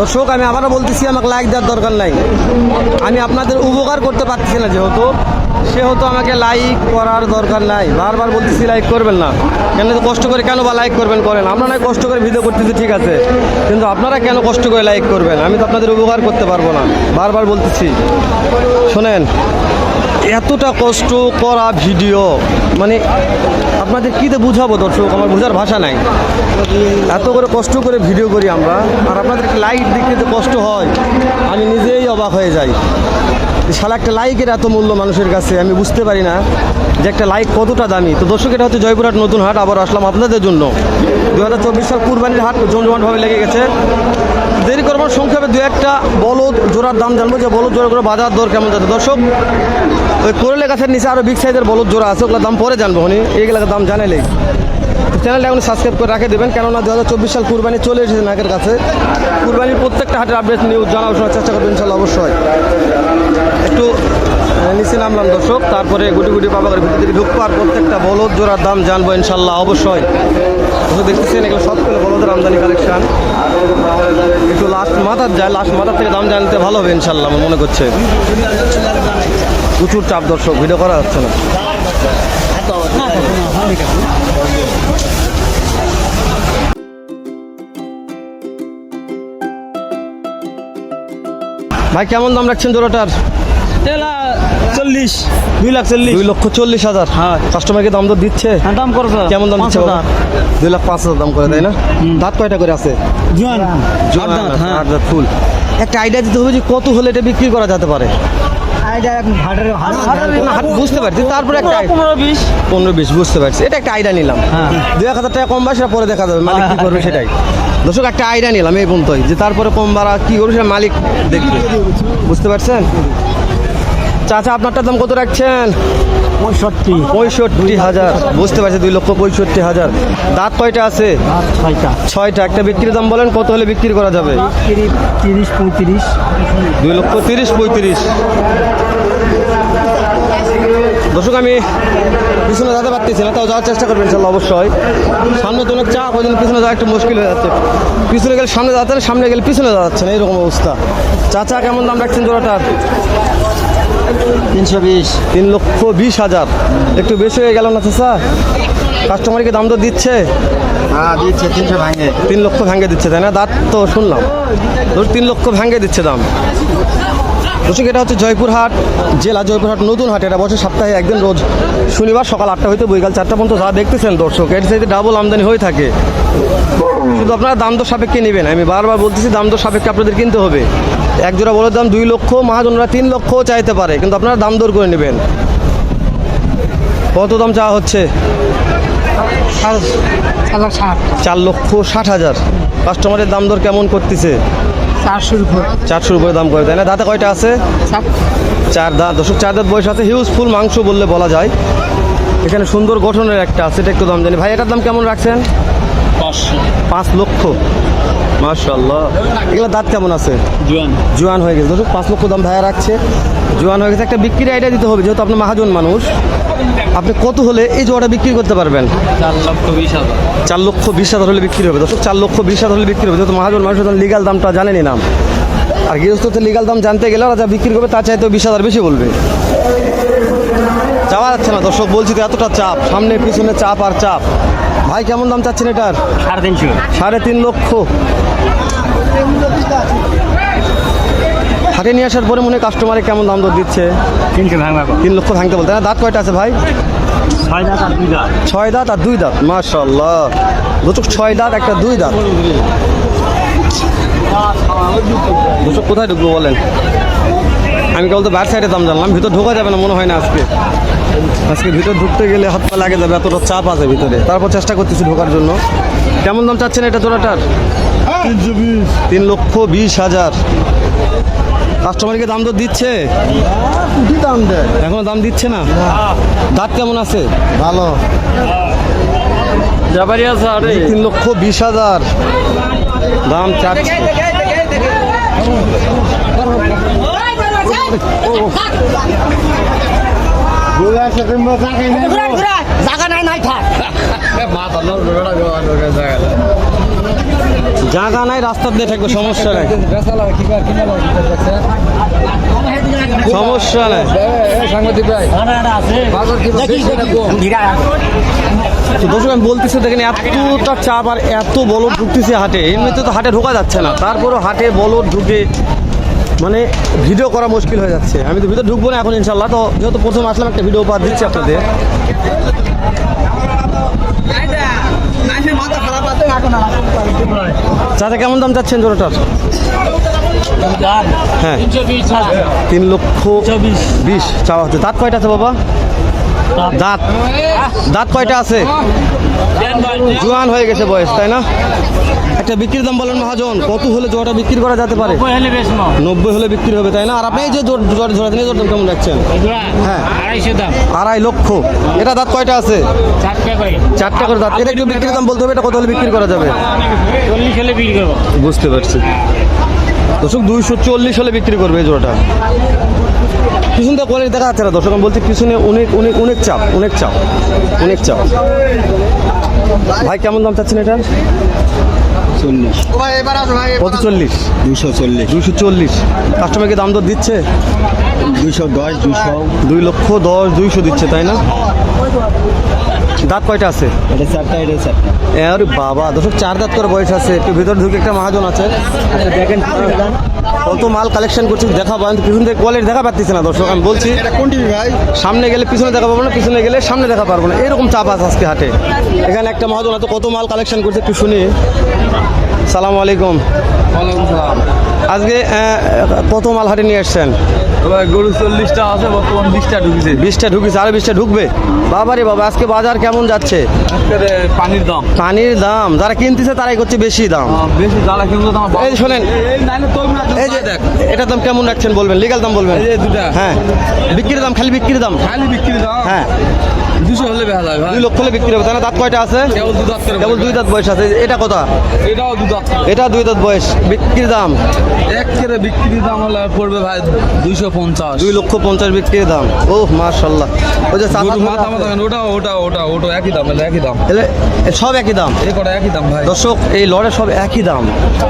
দর্শক, আমি আবারও বলতেছি, আমাকে লাইক দেওয়ার দরকার নাই। আমি আপনাদের উপকার করতে পারতেছি না যেহেতু। সেহেতু আমাকে লাইক করার দরকার নাই। বারবার বলতেছি লাইক করবেন না। কেন কষ্ট করে কেন বা লাইক করবেন করেন? নয় কষ্ট করে ভিডিও করতেছি, ঠিক আছে। কিন্তু আপনারা কেন কষ্ট করে লাইক করবেন? আমি তো আপনাদের উপকার করতে পারব না। বারবার বলতেছি। শোনেন এতটা কষ্ট করা ভিডিও মানে আপনাদের কীতে বুঝাবো দর্শক, আমার বোঝার ভাষা নাই। এত করে কষ্ট করে ভিডিও করি আমরা, আর আপনাদের লাইক দেখতে তো কষ্ট হয়। আমি নিজেই অবাক হয়ে যাই। শালা একটা লাইকের এত মূল্য মানুষের কাছে, আমি বুঝতে পারি না যে একটা লাইক কতটা দামি। তো দর্শক, এটা হচ্ছে জয়পুরহাট নতুন হাট, আবার আসলাম আপনাদের জন্য। দু হাজার চব্বিশ সাল কুরবানির হাট জমজমাটভাবে লেগে গেছে। দেরি করবার সংক্ষেপে দু একটা বলদ জোড়ার দাম জানব যে বলদ জোড়া করে বাজার দর কেমন যাচ্ছে? দর্শক, ওই কোরেলে গাছের নিচে আরও বিগ সাইজের বলদ জোড়া আছে, ওগুলোর দাম পরে জানব উনি এইগুলোর দাম জানাইলেই চ্যানেলটা এখন সাবস্ক্রাইব করে রাখে দেবেন, কেননা দু হাজার চব্বিশ সাল কুরবানি চলে এসেছে নাকের কাছে। কুরবানির প্রত্যেকটা হাটের আপডেট নিউজ জানার চেষ্টা করবেন, ইনশাল্লাহ অবশ্যই। একটু নিচে নামলাম দর্শক, তারপরে গুটি গুটি পাবাগের ভিতর দিকে ঢুকবো আর প্রত্যেকটা বলদ জোড়ার দাম জানব ইনশাল্লাহ অবশ্যই। দর্শক দেখতেছেন, এগুলো সব করে বলদের আমদানি কালেকশন একটু লাস্ট মাথার যায় লাস্ট মাথার থেকে দাম জানতে ভালো হবে ইনশাল্লাহ, আমার মনে করছে। প্রচুর চাপ দর্শক ভিডিও করা যাচ্ছে না। ভাই, কেমন দাম রাখছেন জোড়াটার? চল্লিশ। দুই লাখ চল্লিশ। দুই লক্ষ চল্লিশ হাজার। হ্যাঁ। কাস্টমারকে দাম তো দিচ্ছে? হ্যাঁ দাম করছে। কেমন দাম দিচ্ছে? দুই লাখ পাঁচ হাজার দাম করে তাই না? দাঁত কয়টা করে আছে? জোয়ান। দাঁত, হ্যাঁ। আট দাঁত ফুল। একটা আইডিয়া দিতে হবে যে কত হলে এটা বিক্রি করা যেতে পারে। বুঝতে পারছি। তারপরে একটা পনেরো বিশ। পনেরো বিশ বুঝতে পারছি। এটা একটা আইডিয়া নিলাম। হ্যাঁ। দুই এক হাজার টাকা কম পরে দেখা যাবে মালিক কি করবে সেটাই। দর্শক একটা আইডিয়া নিলাম এই পর্যন্তই। যে তারপরে কম বাড়া কি করবে সেটা মালিক দেখবে। বুঝতে পারছেন? চাচা আপনারটার দাম কত রাখছেন? পঁয়ষট্টি। পঁয়ষট্টি হাজার। বুঝতে পারছি দুই লক্ষ পঁয়ষট্টি হাজার। দাঁত কয়টা আছে? ছয়টা। ছয়টা। একটা বিক্রির দাম বলেন কত হলে বিক্রি করা যাবে? তিরিশ তিরিশ পঁয়ত্রিশ। দুই লক্ষ তিরিশ পঁয়ত্রিশ। দর্শক আমি পিছনে যেতে পারতেছি না তাও যাওয়ার চেষ্টা করবেন ইনশাল্লাহ অবশ্যই। সামনে তো অনেক চাপ ওই জন্য পিছনে যাওয়া একটু মুশকিল হয়ে যাচ্ছে। পিছনে গেলে সামনে যাচ্ছে না সামনে গেলে পিছনে যাচ্ছে না এরকম অবস্থা। চাচা কেমন দাম রাখছেন জোড়াটার? তিনশো বিশ। তিন লক্ষ বিশ হাজার। একটু বেশি হয়ে গেল না চাচা? কাস্টমারকে দাম তো দিচ্ছে? হ্যাঁ দিচ্ছে তিনশো ভাঙে। তিন লক্ষ ভাঙ্গে দিচ্ছে তাই না? দাঁত তো শুনলাম। ধর তিন লক্ষ ভাঙ্গে দিচ্ছে দাম। দর্শক এটা হচ্ছে জয়পুরহাট জেলা জয়পুরহাট নতুন হাট। এটা বছর সপ্তাহে একদিন রোজ শনিবার সকাল আটটা হইতে বৈকাল চারটা পর্যন্ত। যা দেখতেছেন দর্শক এর সাথে ডাবল আমদানি হয়ে থাকে। শুধু আপনারা দাম দর সাপেক্ষে নেবেন। আমি বারবার বলতেছি, দাম দর সাপেক্ষে আপনাদের কিনতে হবে। এক জোড়া বড় দাম দুই লক্ষ, মহাজনরা তিন লক্ষও চাইতে পারে, কিন্তু আপনারা দাম দর করে নেবেন। কত দাম চাওয়া হচ্ছে? চার লক্ষ ষাট হাজার। কাস্টমারের দাম দর কেমন করতেছে? চারশোর উপর দাম করে, তাই না? দাঁতে কয়টা আছে? চার দাঁত। দশক চার দাঁত বয়স আছে হিউজ ফুল মাংস বললে বলা যায়। এখানে সুন্দর গঠনের একটা আছে, এটা একটু দাম জানি। ভাই, এটার দাম কেমন রাখছেন? পাঁচ লক্ষ। মাশাল্লাহ এগুলো দাঁত কেমন আছে? জোয়ান। জোয়ান হয়ে গেছে। দর্শক পাঁচ লক্ষ দাম ভাইয়া রাখছে। জোয়ান হয়ে গেছে। একটা বিক্রির আইডিয়া দিতে হবে যেহেতু আপনি মহাজন মানুষ। আপনি কত হলে এই জোয়াটা বিক্রি করতে পারবেন? চার লক্ষ বিশ হাজার। চার লক্ষ বিশ হাজার হলে বিক্রি হবে। দর্শক চার লক্ষ বিশ হাজার হলে বিক্রি হবে। যেহেতু মহাজন মানুষ লিগাল দামটা জানেনি নাম আর গৃহস্থতে লিগাল দাম জানতে গেলে ওরা যা বিক্রি করবে তার চাইতে বিশ হাজার বেশি বলবে। যাওয়া যাচ্ছে না দর্শক বলছি তো এতটা চাপ। সামনে পিছনে চাপ আর চাপ। ভাই কেমন দাম চাচ্ছেন এটার? সাড়ে তিনশো। সাড়ে তিন লক্ষ। হাটে নিয়ে আসার পরে মনে হয় কাস্টমারে কেমন দাম দর দিচ্ছে? তিনশো তিন লক্ষ ভাঙতে বলতে। না দাঁত কয়টা আছে ভাই? ছয় দাঁত আর দুই দাঁত। ছয় দাঁত আর দুই দাঁত? মাশাল্লাহ দুচক ছয় দাঁত একটা দুই দাঁত। দুচক কোথায় ঢুকবো বলেন? আমি কেবল তো ব্যাট সাইডে দাম জানলাম ভিতর ঢোকা যাবে না মনে হয় না আজকে। আজকে ভিতর ঢুকতে গেলে হাত পা লাগে যাবে এতটা চাপ আছে ভিতরে। তারপর চেষ্টা করতেছি ঢোকার জন্য। কেমন দাম চাচ্ছেন এটা জোড়াটার? তিন লক্ষ বিশ হাজার। কাস্টমারকে দাম তো দিচ্ছে? দাম দেয় এখনও দাম দিচ্ছে না? দাঁত কেমন আছে? ভালো। আছে আরে। তিন লক্ষ বিশ হাজার। দাম চাচ্ছে। জায়গা নাই নাই থাক। জায়গা নাই রাস্তা দিয়ে থাকবে সমস্যা নাই। সমস্যা নাই। তো দর্শক আমি বলতেছি দেখেন এতটা চাপ আর এত বলদ ঢুকতেছে হাটে। এমনিতে তো হাটে ঢোকা যাচ্ছে না। তারপরেও হাটে বলদ ঢুকে মানে ভিডিও করা মুশকিল হয়ে যাচ্ছে। আমি তো ভিডিও ঢুকবো না এখন ইনশাল্লাহ তো যেহেতু প্রথম আসলাম একটা ভিডিও পাওয়া দিচ্ছি আপনাদের। চাচা কেমন দাম চাচ্ছেন জোরোটার হ্যাঁ। তিন লক্ষ বিশ চাওয়া হচ্ছে। দাঁত কয়টা আছে বাবা? দাঁত। দাঁত কয়টা আছে? জোয়ান হয়ে গেছে বয়স তাই না? একটা বিক্রির দাম বলেন মহাজন কত হলে জোড়াটা বিক্রি করা যেতে পারে? নব্বই হলে বিক্রি হবে তাই না? আর আপনি এই যে জোড়া জোড়া দিন জোর দাম কেমন রাখছেন? হ্যাঁ। আড়াই লক্ষ। এটা দাঁত কয়টা আছে? চারটা করে। চারটা করে দাঁত। এটা একটু বিক্রির দাম বলতে হবে এটা কত হলে বিক্রি করা যাবে? চল্লিশ হলে বিক্রি করব। বুঝতে পারছি। দর্শক দুইশো চল্লিশ হলে বিক্রি করবে এই জোড়াটা। পিছন থেকে কোয়ালিটি দেখা যাচ্ছে না। দর্শক আমি বলছি পিছনে অনেক অনেক অনেক চাপ অনেক চাপ অনেক চাপ। ভাই কেমন দাম চাচ্ছেন এটা? চল্লিশ। কত চল্লিশ। দুশো চল্লিশ। দুইশো চল্লিশ। কাস্টমারকে দাম দর দিচ্ছে? দুশো দশ দুশো দুই লক্ষ দশ দুইশো দিচ্ছে তাই না? দাঁত কয়টা আছে? এটা চারটা এটা চারটা। আরে বাবা দর্শক চার দাঁত করে বয়স আছে। একটু ভিতরে ঢুকে একটা মহাজন আছে। দেখেন কত মাল কালেকশন করছি দেখা পাবেন পিছন থেকে কোয়ালিটি দেখা পাচ্ছি না দর্শক আমি বলছি এটা ভাই? সামনে গেলে পিছনে দেখা পাবো না পিছনে গেলে সামনে দেখা পারব না। এরকম চাপ আছে আজকে হাটে। এখানে একটা মহাজন আছে কত মাল কালেকশন করছে একটু শুনি। সালাম আলাইকুম। আজকে কত মাল হাটে নিয়ে এসছেন গরু চল্লিশটা আছে বর্তমান বিশটা ঢুকেছে। বিশটা ঢুকেছে আরও বিশটা ঢুকবে? বাবারে বাবা আজকে বাজার কেমন যাচ্ছে? পানির দাম। পানির দাম যারা কিনতেছে তারাই করছে বেশি দাম। বেশি যারা কিনতে দাম এই শোনেন এই যে দেখ। এটার দাম কেমন রাখছেন বলবেন? লিগাল দাম বলবেন? হ্যাঁ। বিক্রির দাম খালি বিক্রির দাম? খালি বিক্রির দাম। হ্যাঁ। দুশো হলে বেহা যায় ভাই। দুই লক্ষ হলে বিক্রি হবে না দাঁত কয়টা আছে? কেবল দুই দাঁত বয়স আছে এটা কথা এটাও দু দাঁত। এটা দুই দাঁত বয়স বিক্রির দাম? এক কেরে বিক্রি দাম হলে পড়বে ভাই দুইশো পঞ্চাশ। দুই লক্ষ পঞ্চাশ বিক্রির দাম। ও মার্শাল্লাহ ওই যে মাথা মাথা ওটা ওটা ওটা ওটা একই দাম একই দাম। সব একই দাম? এই কটা একই দাম ভাই। দর্শক এই লড়ে সব একই দাম।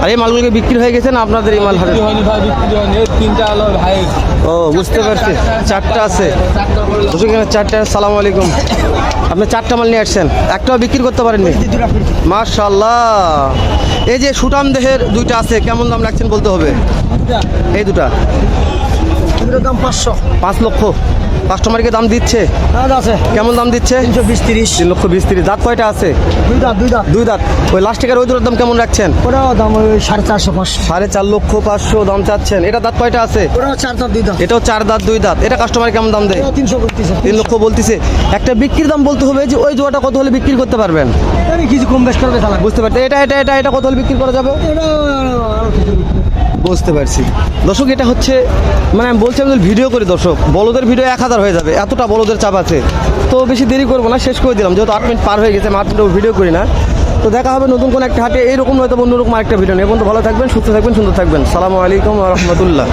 আর এই মালগুলোকে বিক্রি হয়ে গেছে না আপনাদের এই মাল হাটে? বিক্রি হয়নি ভাই বিক্রি হয়নি। তিনটা হলো ভাই। ও বুঝতে পারছি। চারটা আছে। দর্শক চারটা সালাম আলাইকুম। আপনি চারটা মাল নিয়ে আসছেন একটাও বিক্রি করতে পারেননি? মার্শাল্লাহ এই যে সুটাম দেহের দুইটা আছে কেমন দাম লাগছেন বলতে হবে? এই দুটা। দাম পাঁচশো। পাঁচ লক্ষ। কাস্টমারকে দাম দিচ্ছে? আছে। কেমন দাম দিচ্ছে? তিনশো বিশ তিরিশ। তিন লক্ষ বিশ তিরিশ। দাঁত কয়টা আছে? দুই দাঁত দুই দাঁত। দুই দাঁত। ওই লাস্টিকের ওই দুটোর দাম কেমন রাখছেন? ওরাও দাম ওই সাড়ে চারশো পাঁচশো। সাড়ে চার লক্ষ পাঁচশো দাম চাচ্ছেন। এটা দাঁত কয়টা আছে? ওরাও চার দাঁত দুই দাঁত। এটাও চার দাঁত দুই দাঁত। এটা কাস্টমার কেমন দাম দেয়? তিনশো করতেছে তিন লক্ষ বলতেছে। একটা বিক্রির দাম বলতে হবে যে ওই জোয়াটা কত হলে বিক্রি করতে পারবেন? কিছু কম বেশ করবে বুঝতে পারছি এটা এটা এটা এটা কত হলে বিক্রি করা যাবে? এটা বুঝতে পারছি। দর্শক, এটা হচ্ছে মানে আমি বলছি আমি ভিডিও করি, দর্শক, বলদের ভিডিও এক হাজার হয়ে যাবে, এতটা বলদের চাপ আছে। তো বেশি দেরি করব না, শেষ করে দিলাম, যেহেতু আট মিনিট পার হয়ে গেছে, আমি আট মিনিট ভিডিও করি না। তো দেখা হবে নতুন কোনো একটা হাটে এইরকম হয়তো অন্যরকম আরেকটা ভিডিও নেই তো ভালো থাকবেন, সুস্থ থাকবেন, সুন্দর থাকবেন। সালামু আলাইকুম রহমতুল্লাহ।